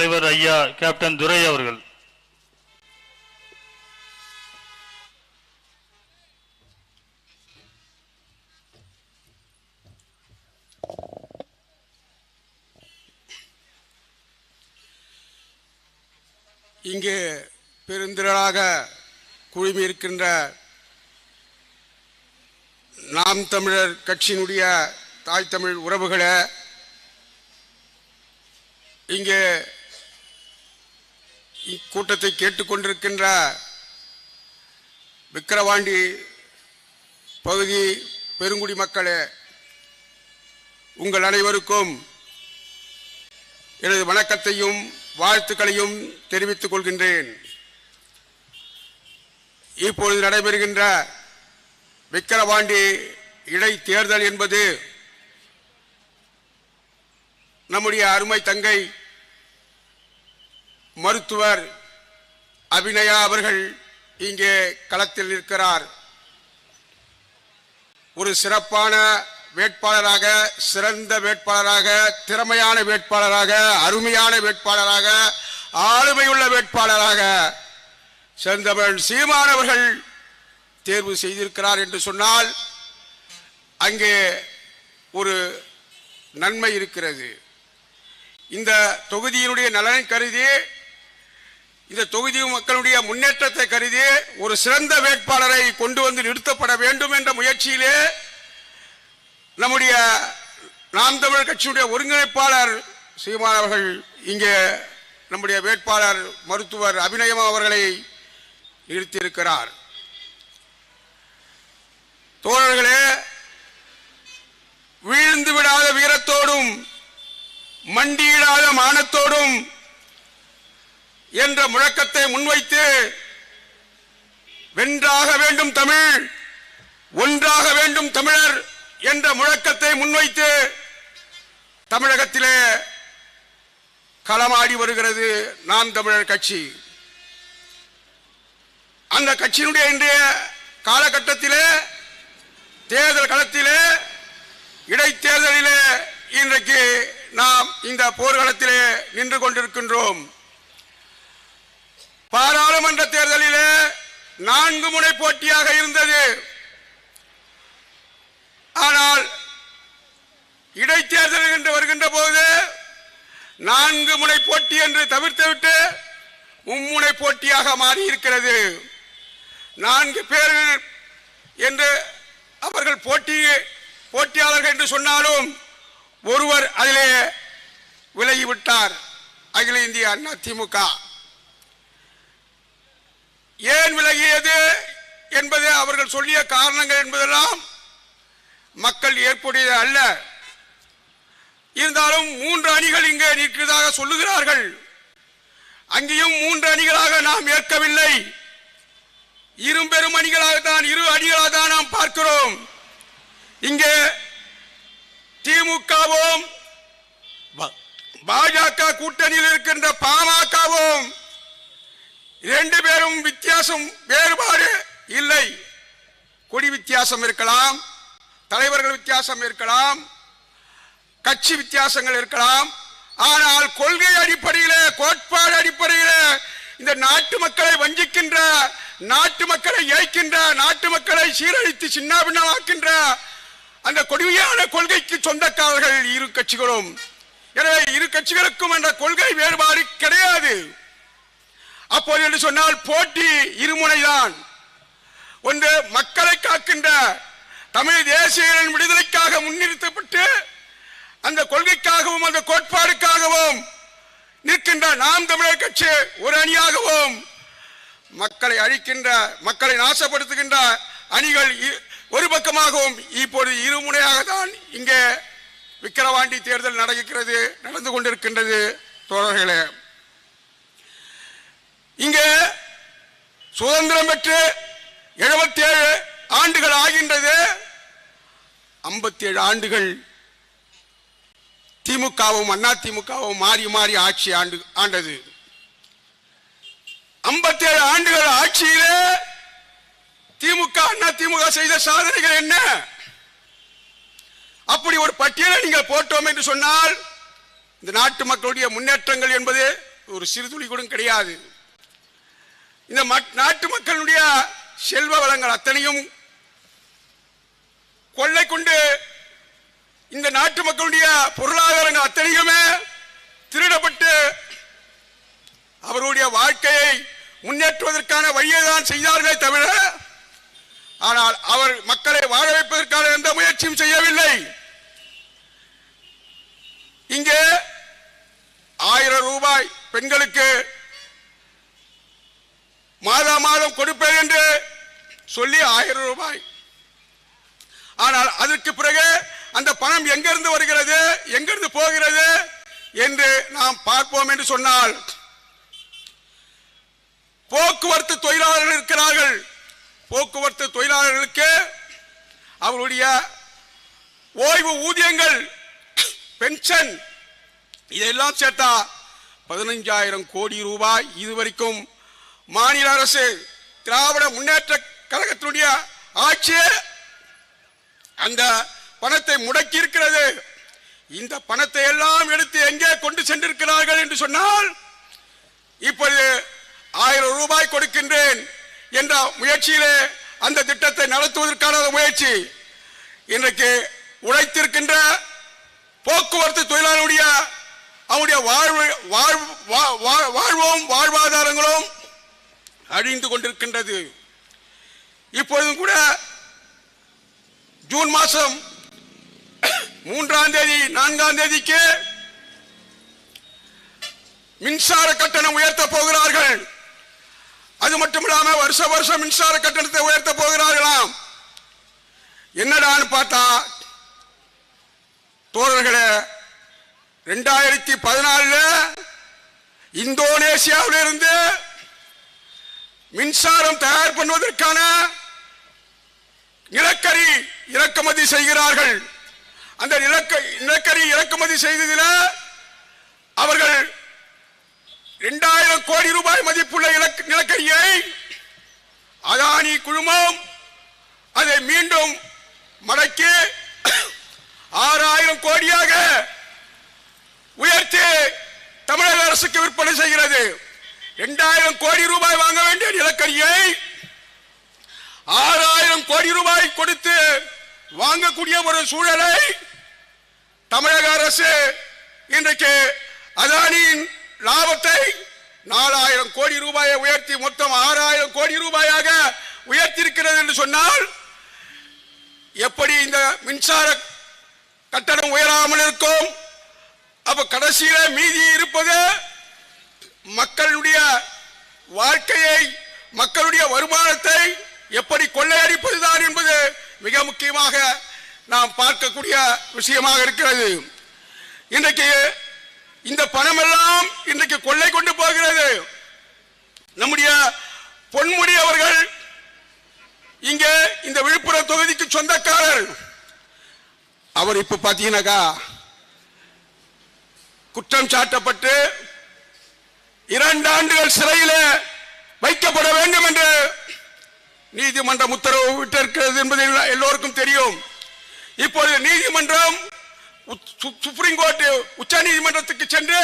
தலைவர் ஐயா கேப்டன் துரை அவர்கள். இங்கே பெருந்திரளாக குழுமி இருக்கின்ற நாம் தமிழர் கட்சியினுடைய தாய் தமிழ் உறவுகளை இங்கே இக்கூட்டத்தை கேட்டுக்கொண்டிருக்கின்ற விக்கிரவாண்டி பகுதி பெருங்குடி மக்களே உங்கள் அனைவருக்கும் எனது வணக்கத்தையும் வாழ்த்துக்களையும் தெரிவித்துக் கொள்கின்றேன். இப்பொழுது நடைபெறுகின்ற விக்கிரவாண்டி இடைத்தேர்தல் என்பது நம்முடைய அருமை தங்கை மருத்துவர் அபிநயா அவர்கள் இங்கே களத்தில் நிற்கிறார். ஒரு சிறப்பான வேட்பாளராக சிறந்த வேட்பாளராக திறமையான வேட்பாளராக அருமையான வேட்பாளராக ஆளுமையுள்ள வேட்பாளராக செந்தமிழ் சீமானவர்கள் தேர்வு செய்திருக்கிறார் என்று சொன்னால் அங்கே ஒரு நன்மை இருக்கிறது. இந்த தொகுதியினுடைய நலனை கருதி இந்த தொகுதி மக்களுடைய முன்னேற்றத்தை கருதி ஒரு சிறந்த வேட்பாளரை கொண்டு வந்து நிறுத்தப்பட வேண்டும் என்ற முயற்சியிலே நம்முடைய நாம் தமிழர் கட்சியுடைய ஒருங்கிணைப்பாளர் சீமான் அவர்கள் இங்கே நம்முடைய வேட்பாளர் மருத்துவர் அபிநயம் அவர்களை நிறுத்தியிருக்கிறார். தோழர்களே வீழ்ந்து விடாத வீரத்தோடும் மண்டியிடாத மானத்தோடும் என்ற முழக்கத்தை முன்வைத்து வென்றாக வேண்டும் தமிழ் ஒன்றாக வேண்டும் தமிழர் என்ற முழக்கத்தை முன்வைத்து தமிழகத்திலே களமாடி வருகிறது நாம் தமிழர் கட்சி. அந்த கட்சியினுடைய இன்றைய காலகட்டத்திலே தேர்தல் களத்திலே இடைத்தேர்தலிலே இன்றைக்கு நாம் இந்த போர்க்களத்திலே நின்று கொண்டிருக்கின்றோம். பாராளுமன்ற தேர்தலிலே நான்கு முனை போட்டியாக இருந்தது. ஆனால் இடைத்தேர்தல் என்று வருகின்ற போது நான்கு முனை போட்டி என்று தவிர்த்துவிட்டு மும்முனை போட்டியாக மாறியிருக்கிறது நான்கு பேர்கள் என்று அவர்கள் போட்டி போட்டியாளர்கள் என்று சொன்னாலும் ஒருவர் அதிலே விலகிவிட்டார். அகில இந்திய அண்ணா திமுக ஏன் விலகியது என்பது அவர்கள் சொல்லிய காரணங்கள் என்பதெல்லாம் மக்கள் ஏற்புடையது அல்ல. இருந்தாலும் மூன்று அணிகள் இங்கே நிற்கிறதாக சொல்லுகிறார்கள். அங்கேயும் மூன்று அணிகளாக நாம் ஏற்கவில்லை. இரும்பெரும் அணிகளாக தான் இரு அணிகளாக தான் நாம் பார்க்கிறோம். இங்கே திமுகவும் பாஜக கூட்டணியில் இருக்கின்ற பாமகவும் இரண்டு பேரும் வித்தியாசம் வேறுபாடு இல்லை. கொடி வித்தியாசம் இருக்கலாம் தலைவர்கள் வித்தியாசம் இருக்கலாம் கட்சி வித்தியாசங்கள் இருக்கலாம். ஆனால் கொள்கை அடிப்படையில் கோட்பாடு அடிப்படையில் இந்த நாட்டு மக்களை வஞ்சிக்கின்ற நாட்டு மக்களை ஏய்க்கின்ற நாட்டு மக்களை சீரழித்து சின்னாபின்னமாக்கின்ற அந்த கொடுமையான கொள்கைக்கு சொந்தக்காரர்கள் இரு கட்சிகளும். எனவே இரு கட்சிகளுக்கும் என்ற கொள்கை வேறுபாடு கிடையாது. அப்போது என்று சொன்னால் போட்டி இருமுனைதான். ஒன்று மக்களை காக்கின்ற தமிழ் தேசியர்களின் விடுதலைக்காக முன்னிறுத்தப்பட்டு அந்த கொள்கைக்காகவும் அந்த கோட்பாடுக்காகவும் நிற்கின்ற நாம் தமிழர் கட்சி ஒரு அணியாகவும் மக்களை அழிக்கின்ற மக்களை நாசப்படுத்துகின்ற அணிகள் இ- ஒரு பக்கமாகவும் இப்பொழுது இருமுனையாக தான் இங்கே விக்கிரவாண்டி தேர்தல் நடக்கிறது நடந்து கொண்டிருக்கின்றது. தோழர்களே இங்கே சுதந்திரம் பெற்று 77 ஆண்டுகள் ஆகின்றது. 57 ஆண்டுகள் திமுகவும் அண்ணா திமுகவும் மாறி மாறி ஆட்சி ஆண்டு ஆண்டது. 57 ஆண்டுகள் ஆட்சியிலே திமுக அண்ணா திமுக செய்த சாதனைகள் என்ன? அப்படி ஒரு பட்டியலை நீங்கள் போட்டோம் என்று சொன்னால் இந்த நாட்டு மக்களுடைய முன்னேற்றங்கள் என்பது ஒரு சிறுதுளி கூட கிடையாது. இந்த நாட்டு மக்களுடைய செல்வ வளங்கள் அத்தனையும் கொள்ளை கொண்டு இந்த நாட்டு மக்களுடைய பொருளாதாரங்கள் அத்தனையுமே திருடப்பட்டு அவருடைய வாழ்க்கையை முன்னேற்றுவதற்கான வழியை தான் செய்தார்களே தவிர ஆனால் அவர் மக்களை வாழ வைப்பதற்கான எந்த முயற்சியும் செய்யவில்லை. இங்கே ஆயிரம் ரூபாய் பெண்களுக்கு மாதா மாதம் கொடுப்பேன் என்று சொல்லி ஆயிரம் ரூபாய். ஆனால் அதற்கு பிறகு அந்த பணம் எங்கிருந்து வருகிறது எங்கிருந்து போகிறது என்று நாம் பார்ப்போம் என்று சொன்னால் போக்குவரத்து தொழிலாளர்கள் இருக்கிறார்கள். போக்குவரத்து தொழிலாளர்களுக்கு அவருடைய ஓய்வு ஊதியங்கள் பென்ஷன் இதெல்லாம் சேர்த்தா பதினஞ்சாயிரம் கோடி ரூபாய் இதுவரைக்கும் மாநில அரசு திராவிட முன்னேற்ற கழகத்தினுடைய ஆட்சியே அந்த பணத்தை முடக்கி இருக்கிறது இந்த பணத்தை எல்லாம் எடுத்து எங்கே கொண்டு சென்றிருக்கிறார்கள் என்று சொன்னால் இப்பொழுது ஆயிரம் ரூபாய் கொடுக்கின்றேன் என்ற முயற்சியிலே அந்த திட்டத்தை நடத்துவதற்கான முயற்சி. இன்றைக்கு உழைத்திருக்கின்ற போக்குவரத்து தொழிலாளருடைய அவருடைய வாழ்வு வாழ்வு வா- வா- வாழ்வும் வாழ்வாதாரங்களும் அழிந்து கொண்டிருக்கின்றது. இப்பொழுதும் கூட ஜூன் மாதம் மூன்றாம் தேதி நான்காம் தேதிக்கு மின்சார கட்டணம் உயர்த்த போகிறார்கள். அது மட்டும் இல்லாம வருஷ வருஷம் மின்சார கட்டணத்தை உயர்த்த போகிறார்களாம். என்னடான்னு பார்த்தா தோழர்களே ரெண்டாயிரத்தி பதினாலுல இந்தோனேசியாவிலிருந்து மின்சாரம் தயார் பண்ணுவதற்கான நிலக்கரி இறக்குமதி செய்கிறார்கள். அந்த நிலக்கரி இறக்குமதி செய்ததில் அவர்கள் இரண்டாயிரம் கோடி ரூபாய் மதிப்புள்ள நிலக்கரியை அதானி குழுமம் அதை மீண்டும் மடக்கி ஆறாயிரம் கோடியாக உயர்த்தி தமிழக அரசுக்கு விற்பனை செய்கிறது. இரண்டாயிரம் கோடி ரூபாய் வாங்க வேண்டிய நிலக்கரியை ஆறாயிரம் கோடி ரூபாய் கொடுத்து வாங்கக்கூடிய ஒரு சூழலை தமிழக அரசு இன்றைக்கு அதானியின் லாபத்தை நாலாயிரம் கோடி ரூபாயை உயர்த்தி மொத்தம் ஆறாயிரம் கோடி ரூபாயாக உயர்த்தியிருக்கிறது என்று சொன்னால் எப்படி இந்த மின்சார கட்டணம் உயராமல் இருக்கும்? அப்ப கடைசியில மீதி இருப்பது மக்களுடைய வாழ்க்கையை மக்களுடைய வருமானத்தை எப்படி கொள்ளையடிப்பதுதான் என்பது மிக முக்கியமாக நாம் பார்க்கக்கூடிய விஷயமாக இருக்கிறது. இன்றைக்கு இந்த பணம் எல்லாம் இன்றைக்கு கொள்ளை கொண்டு போகிறது. நம்முடைய பொன்முடி அவர்கள் இங்கே இந்த விழுப்புரம் தொகுதிக்கு சொந்தக்காரர். அவர் இப்ப பாத்தீங்கன்னாக்கா குற்றம் சாட்டப்பட்டு இரண்டு ஆண்டுகள் சிறையில் வைக்கப்பட வேண்டும் என்று நீதிமன்றம் உத்தரவு விட்டிருக்கிறது என்பது எல்லோருக்கும் தெரியும். இப்போது நீதிமன்றம் சுப்ரீம் கோர்ட் உச்ச நீதிமன்றத்துக்கு சென்று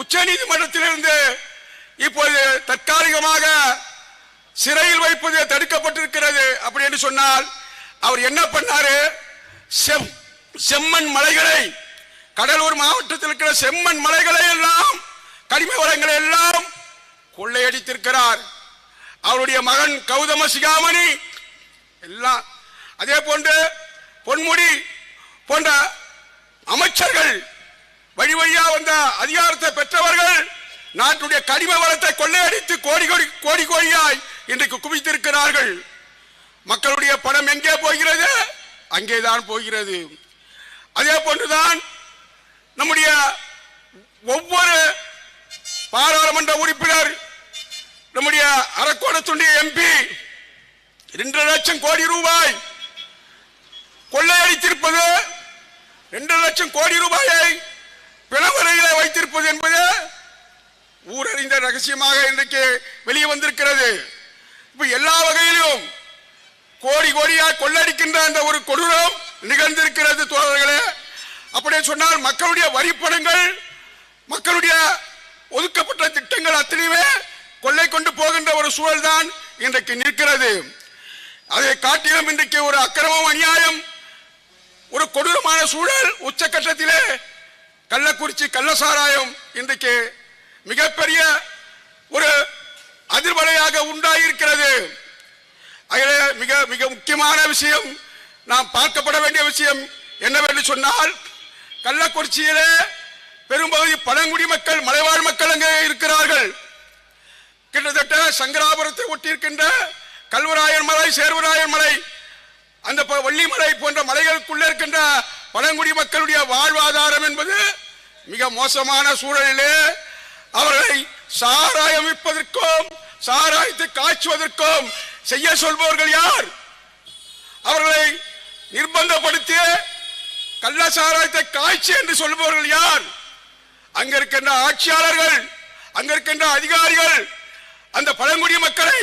உச்ச நீதிமன்றத்திலிருந்து இப்போது தற்காலிகமாக சிறையில் வைப்பது தடுக்கப்பட்டிருக்கிறது அப்படி என்று சொன்னால் அவர் என்ன பண்ணாரு? செம் செம்மண் மலைகளை கடலூர் மாவட்டத்தில் இருக்கிற செம்மண் மலைகளை எல்லாம் கனிம வளங்களை எல்லாம் கொள்ளையடித்திருக்கிறார். அவருடைய மகன் கௌதம சிகாமணி. எல்லாம் அதே போன்று பொன்முடி போன்ற அமைச்சர்கள் வழி வழியா வந்த அதிகாரத்தை பெற்றவர்கள் நாட்டுடைய கனிம வளத்தை கொள்ளையடித்து கோடி கோடி கோடி கோடியாய் இன்றைக்கு குவித்திருக்கிறார்கள். மக்களுடைய பணம் எங்கே போகிறது? அங்கேதான் போகிறது. அதே போன்றுதான் நம்முடைய ஒவ்வொரு பாராளுமன்ற உறுப்பினர் நம்முடைய அரக்கோணத்துடைய எம்பி இரண்டு லட்சம் கோடி ரூபாய் கொள்ளையடித்திருப்பது இரண்டு லட்சம் கோடி ரூபாயை பிணவரையில வைத்திருப்பது என்பது ஊரறிந்த ரகசியமாக இன்றைக்கு வெளியே வந்திருக்கிறது. இப்ப எல்லா வகையிலும் கோடி கோடியா கொள்ளடிக்கின்ற அந்த ஒரு கொடூரம் நிகழ்ந்திருக்கிறது தோழர்களே. அப்படின்னு சொன்னால் மக்களுடைய வரிப்படங்கள் மக்களுடைய ஒதுக்கப்பட்ட திட்டங்கள் அத்தனையுமே கொள்ளை கொண்டு போகின்ற ஒரு சூழல் தான் இன்றைக்கு நிற்கிறது. அதை காட்டிலும் இன்றைக்கு ஒரு அக்கிரமம் அநியாயம் ஒரு கொடூரமான சூழல் உச்சக்கட்டத்திலே கள்ளக்குறிச்சி கள்ளசாராயம் இன்றைக்கு மிகப்பெரிய ஒரு அதிர்வலையாக உண்டாகியிருக்கிறது அதில் மிக மிக முக்கியமான விஷயம் நாம் பார்க்கப்பட வேண்டிய விஷயம் என்னவென்று சொன்னால் கள்ளக்குறிச்சியிலே பெரும்பகுதி பழங்குடி மக்கள் மலைவாழ் மக்கள் அங்கே இருக்கிறார்கள். கிட்டத்தட்ட சங்கராபுரத்தை ஒட்டியிருக்கின்ற கல்வராயன் மலை சேர்வராயன் மலை அந்த ப- வள்ளிமலை போன்ற மலைகளுக்குள்ளே இருக்கின்ற பழங்குடி மக்களுடைய வாழ்வாதாரம் என்பது மிக மோசமான சூழலிலே அவர்களை சாராயம் விற்பதற்கும் சாராயத்தை காய்ச்சுவதற்கும் செய்ய சொல்பவர்கள் யார்? அவர்களை நிர்பந்தப்படுத்தி கள்ள சாராயத்தை காய்ச்சி என்று சொல்பவர்கள் யார்? அங்க இருக்கின்ற ஆட்சியாளர்கள் அங்க இருக்கின்ற அதிகாரிகள் அந்த பழங்குடி மக்களை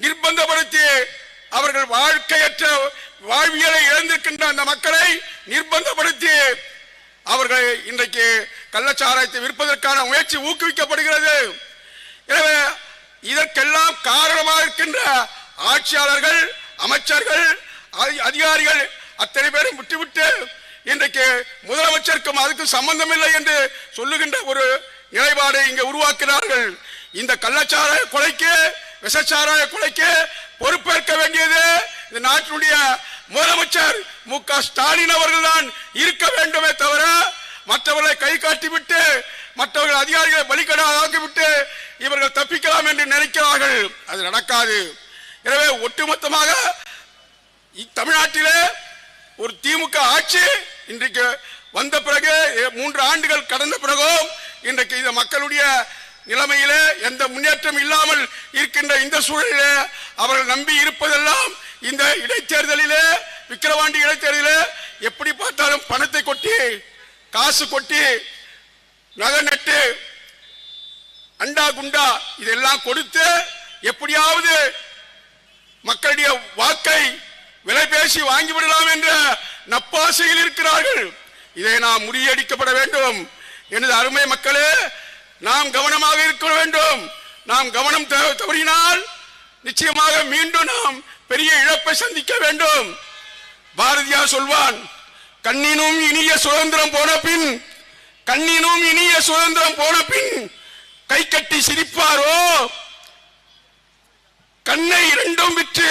நிர்பந்தப்படுத்தி அவர்கள் வாழ்க்கையற்ற வாழ்வியலை இழந்திருக்கின்ற அந்த மக்களை நிர்பந்தப்படுத்தி அவர்கள் இன்றைக்கு கள்ளச்சாராயத்தை விற்பதற்கான முயற்சி ஊக்குவிக்கப்படுகிறது. எனவே இதற்கெல்லாம் காரணமாக இருக்கின்ற ஆட்சியாளர்கள் அமைச்சர்கள் அதி- அதிகாரிகள் அத்தனை பேரும் விட்டுவிட்டு இன்றைக்கு முதலமைச்சருக்கும் அதுக்கும் சம்பந்தம் இல்லை என்று சொல்லுகின்ற ஒரு நிலைப்பாடை இங்கே உருவாக்கினார்கள். இந்த கள்ளச்சாராய கொலைக்கு விஷச்சாராய கொலைக்கு பொறுப்பேற்க வேண்டியது இந்த நாட்டினுடைய முதலமைச்சர் மு க ஸ்டாலின் அவர்கள் தான் இருக்க வேண்டுமே தவிர மற்றவர்களை கை காட்டிவிட்டு மற்றவர்கள் அதிகாரிகளை பலிக்கடாக்கிவிட்டு இவர்கள் தப்பிக்கலாம் என்று நினைக்கிறார்கள். அது நடக்காது. எனவே ஒட்டுமொத்தமாக தமிழ்நாட்டிலே ஒரு திமுக ஆட்சி இன்றைக்கு வந்த பிறகு மூன்று ஆண்டுகள் கடந்த பிறகும் இன்றைக்கு இந்த மக்களுடைய நிலைமையிலே எந்த முன்னேற்றம் இல்லாமல் இருக்கின்ற இந்த சூழலிலே அவர்கள் நம்பி இருப்பதெல்லாம் இந்த இடைத்தேர்தலிலே விக்கிரவாண்டி இடைத்தேர்தலிலே எப்படி பார்த்தாலும் பணத்தை கொட்டி காசு கொட்டி நகை நட்டு அண்டா குண்டா இதெல்லாம் கொடுத்து எப்படியாவது மக்களுடைய வாக்கை விலை பேசி வாங்கிவிடலாம் என்ற நப்பாசையில் இருக்கிறார்கள். இதை நாம் முறியடிக்கப்பட வேண்டும். எனது அருமை மக்களே நாம் கவனமாக இருக்க வேண்டும். நாம் கவனம் தவறினால் நிச்சயமாக மீண்டும் நாம் பெரிய இழப்பை சந்திக்க வேண்டும். பாரதியார் சொல்வான் கண்ணினும் இனிய சுதந்திரம் போன பின் கண்ணினும் இனிய சுதந்திரம் போன பின் கை கட்டி சிரிப்பாரோ? கண்ணை இரண்டும் விற்று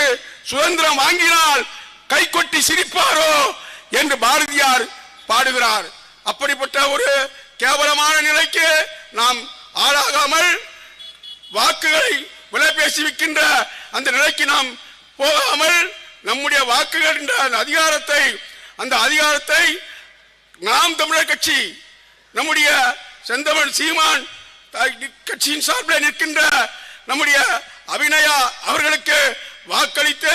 சுதந்திரம் வாங்கினால் கை கொட்டி சிரிப்பாரோ? என்று பாரதியார் பாடுகிறார். அப்படிப்பட்ட ஒரு கேவலமான நிலைக்கு நாம் ஆளாகாமல் வாக்குகளை விலை பேசி விற்கின்ற அந்த நிலைக்கு நாம் போகாமல் நம்முடைய வாக்குகள் என்ற அந்த அதிகாரத்தை அந்த அதிகாரத்தை நாம் தமிழர் கட்சி நம்முடைய செந்தமிழ் சீமான் த- கட்சியின் சார்பில் நிற்கின்ற நம்முடைய அபிநயா அவர்களுக்கு வாக்களித்து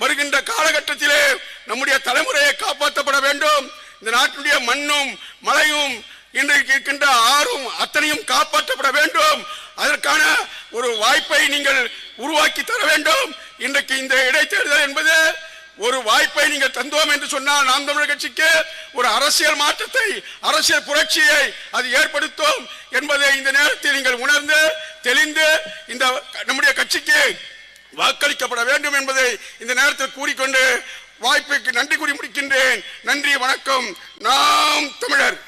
வருகின்ற காலகட்டத்திலே நம்முடைய தலைமுறையை காப்பாற்றப்பட வேண்டும். இந்த நாட்டினுடைய மண்ணும் மலையும் இன்றைக்கு இருக்கின்ற ஆறும் அத்தனையும் காப்பாற்றப்பட வேண்டும். அதற்கான ஒரு வாய்ப்பை நீங்கள் உருவாக்கி தர வேண்டும். இன்றைக்கு இந்த இடைத்தேர்தல் என்பது ஒரு வாய்ப்பை நீங்கள் தந்தோம் என்று சொன்னால் நாம் தமிழர் கட்சிக்கு ஒரு அரசியல் மாற்றத்தை அரசியல் புரட்சியை அது ஏற்படுத்தும் என்பதை இந்த நேரத்தில் நீங்கள் உணர்ந்து தெளிந்து இந்த நம்முடைய கட்சிக்கு வாக்களிக்கப்பட வேண்டும் என்பதை இந்த நேரத்தில் கூறிக்கொண்டு வாய்ப்புக்கு நன்றி கூறி முடிக்கின்றேன். நன்றி வணக்கம். நாம் தமிழர்.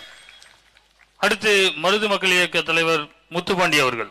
அடுத்து மருது மக்கள் இயக்க தலைவர் முத்துப்பாண்டி அவர்கள்.